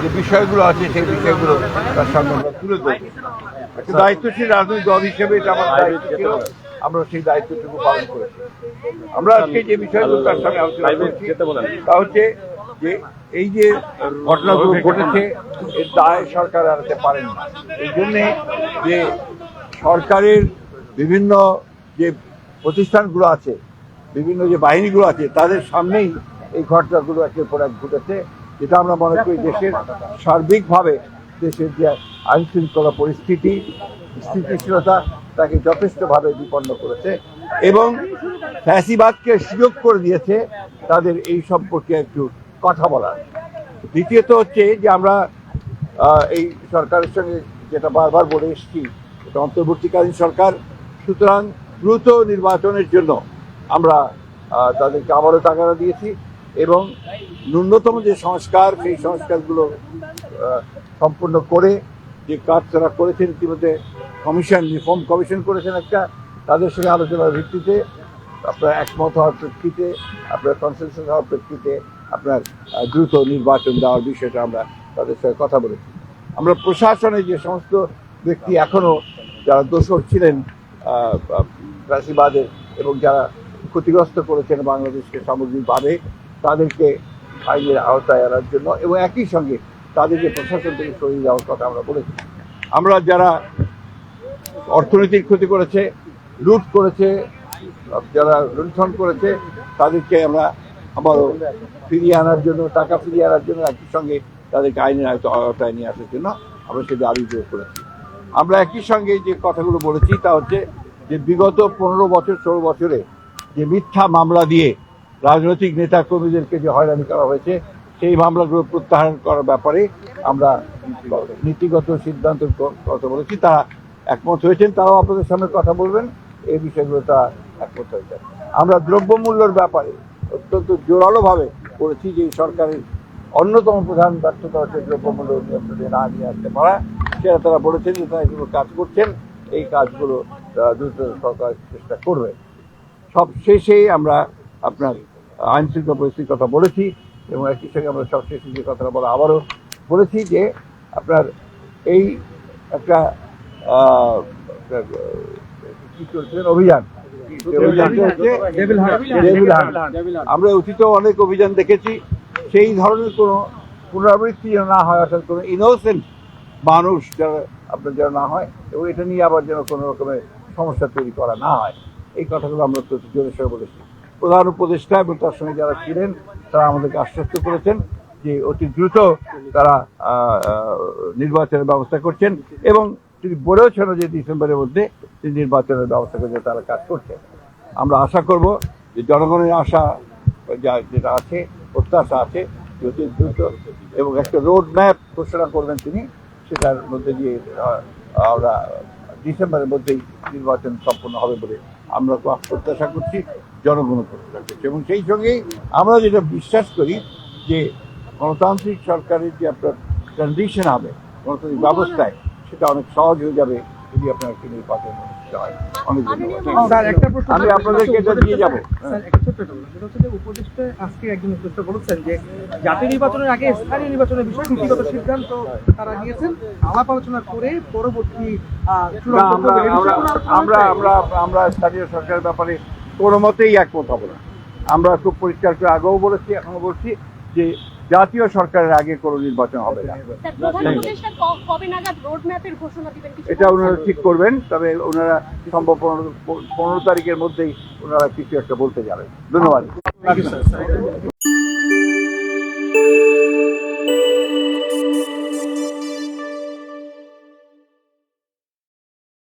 যে বিষয়গুলো আছে সেই বিষয়গুলো তার সামনে আমরা তুলে ধরবো। একটা দায়িত্বশীল রাজনৈতিক দল হিসেবে এটা আমার দায়িত্ব ছিল। আমরা সেই দায়িত্বটুকু পালন করেছি। আমরা আজকে যে বিষয়গুলো তার সামনে আলোচনা করছি তা হচ্ছে যে এই যে ঘটনাগুলো ঘটেছে এর দায় সরকার এড়াতে পারেন না। এই জন্যে যে সরকারের বিভিন্ন যে প্রতিষ্ঠানগুলো আছে বিভিন্ন যে বাহিনীগুলো আছে তাদের সামনেই এই ঘটনাগুলো একের পর এক ঘটেছে। যেটা আমরা মনে করি দেশের সার্বিকভাবে দেশের যে আইন শৃঙ্খলা পরিস্থিতি, স্থিতিশীলতা, তাকে যথেষ্টভাবে বিপন্ন করেছে এবং ফ্যাসিবাদকে সুযোগ করে দিয়েছে তাদের এই সম্পর্কে একটু কথা বলার। দ্বিতীয়ত হচ্ছে যে আমরা এই সরকারের সঙ্গে যেটা বারবার বলে এসেছি, এটা অন্তর্বর্তীকালীন সরকার, সুতরাং দ্রুত নির্বাচনের জন্য আমরা তাদেরকে আবারও টাকাটা দিয়েছি। এবং ন্যূনতম যে সংস্কার, সেই সংস্কারগুলো সম্পূর্ণ করে যে কাজ তারা করেছেন, ইতিমধ্যে কমিশন, রিফর্ম কমিশন করেছেন একটা, তাদের সঙ্গে আলোচনার ভিত্তিতে আপনার একমত হওয়ার প্রেক্ষিতে, আপনার কনসেনসাস হওয়ার প্রেক্ষিতে আপনার দ্রুত নির্বাচন দেওয়ার বিষয়টা আমরা তাদের সঙ্গে কথা বলেছি। আমরা প্রশাসনে যে সমস্ত ব্যক্তি এখনও যারা দোষর ছিলেন ফ্যাসিবাদের এবং যারা ক্ষতিগ্রস্ত করেছেন বাংলাদেশকে সামগ্রিকভাবে তাদেরকে আইনের আওতায় আনার জন্য এবং একই সঙ্গে তাদেরকে প্রশাসন থেকে সরিয়ে যাওয়ার কথা আমরা বলেছি। আমরা যারা অর্থনৈতিক ক্ষতি করেছে, লুট করেছে, যারা লুণ্ঠন করেছে, তাদেরকে আমরা আবারও ফিরিয়ে আনার জন্য, টাকা ফিরিয়ে আনার জন্য একই সঙ্গে তাদেরকে আইনের আওতায় নিয়ে আসার জন্য আমরা সেটা দাবি করেছি। আমরা একই সঙ্গে যে কথাগুলো বলেছি তা হচ্ছে যে বিগত পনেরো বছর, ষোলো বছরে যে মিথ্যা মামলা দিয়ে রাজনৈতিক নেতা কর্মীদেরকে যে হয়রানি করা হয়েছে, সেই মামলাগুলো প্রত্যাহার করার ব্যাপারে আমরা নীতিগত সিদ্ধান্ত কথা বলেছি, তারা একমত হয়েছেন, তারাও আপনাদের সামনে কথা বলবেন, এই বিষয়গুলো তারা একমত হয়েছেন আমরা দ্রব্যমূল্যর ব্যাপারে অত্যন্ত জোরালোভাবে করেছি যে সরকারের অন্যতম প্রধান ব্যর্থতা হচ্ছে দ্রব্যমূল্য নিয়ন্ত্রণে না নিয়ে আসতে পারা। সেটা তারা বলেছেন যে তারা এগুলো কাজ করছেন, এই কাজগুলো দ্রুত সরকার চেষ্টা করবে। সব শেষে আমরা আপনার আইন শৃঙ্খলা পরিস্থিতির কথা বলেছি এবং একই সঙ্গে আমরা সব শেষে যে কথাটা বলা আবারও বলেছি যে আপনার এই একটা কি চলছিলেন অভিযান। আমরা অতীতেও অনেক অভিযান দেখেছি। সেই ধরনের কোনো পুনরাবৃত্তি যেন না হয় অর্থাৎ কোনো ইনোসেন্ট মানুষ যারা আপনার যেন না হয় এবং এটা নিয়ে আবার যেন কোনো রকমের সমস্যা তৈরি করা না হয়। এই কথাগুলো আমরা তো জোরের সঙ্গে বলেছি। প্রধান উপদেষ্টা এবং তার সঙ্গে যারা ছিলেন, তারা আমাদেরকে আশ্বস্ত করেছেন যে অতি দ্রুত তারা নির্বাচনের ব্যবস্থা করছেন এবং তিনি বলেওছেন যে ডিসেম্বরের মধ্যে তিনি নির্বাচনের ব্যবস্থা করে তারা কাজ করছে আমরা আশা করব যে জনগণের আশা যা, যেটা আছে, প্রত্যাশা আছে অতি দ্রুত এবং একটা রোড ম্যাপ ঘোষণা করবেন তিনি, সেটার মধ্যে দিয়ে আমরা ডিসেম্বরের মধ্যেই নির্বাচন সম্পন্ন হবে বলে আমরা প্রত্যাশা করছি। জনগণও করছি এবং সেই সঙ্গে আমরা যেটা বিশ্বাস করি যে গণতান্ত্রিক সরকারের যে আপনার কন্ডিশন হবে গণতান্ত্রিক ব্যবস্থায় সেটা অনেক সহজ হয়ে যাবে যদি আপনার একটি নির্বাচন অনুষ্ঠিত হয়। অনেক ধন্যবাদ। স্যার একটা প্রশ্ন আমি আপনাদেরকে এটা দিয়ে যাব। স্যার একটা ছোট্ট একটা প্রশ্ন। সেটা হচ্ছে যে উপদেষ্টা আজকে একজন উপদেষ্টা বলেছেন যে জাতীয় নির্বাচনের আগে স্থানীয় নির্বাচনের বিষয়ে নীতিগত সিদ্ধান্ত তারা নিয়েছেন। আলাপ আলোচনা করে পরবর্তী আমরা স্থানীয় সরকারের ব্যাপারে কোনো মতেই একমত হব না। আমরা খুব পরিষ্কার করে আগেও বলেছি এখনও বলছি যে জাতীয় সরকারের আগে কোনো নির্বাচন হবে না। এটা ওনারা ঠিক করবেন তবে ওনারা সম্ভব পনেরো পনেরো তারিখের মধ্যেই ওনারা কিছু একটা বলতে যাবেন। ধন্যবাদ.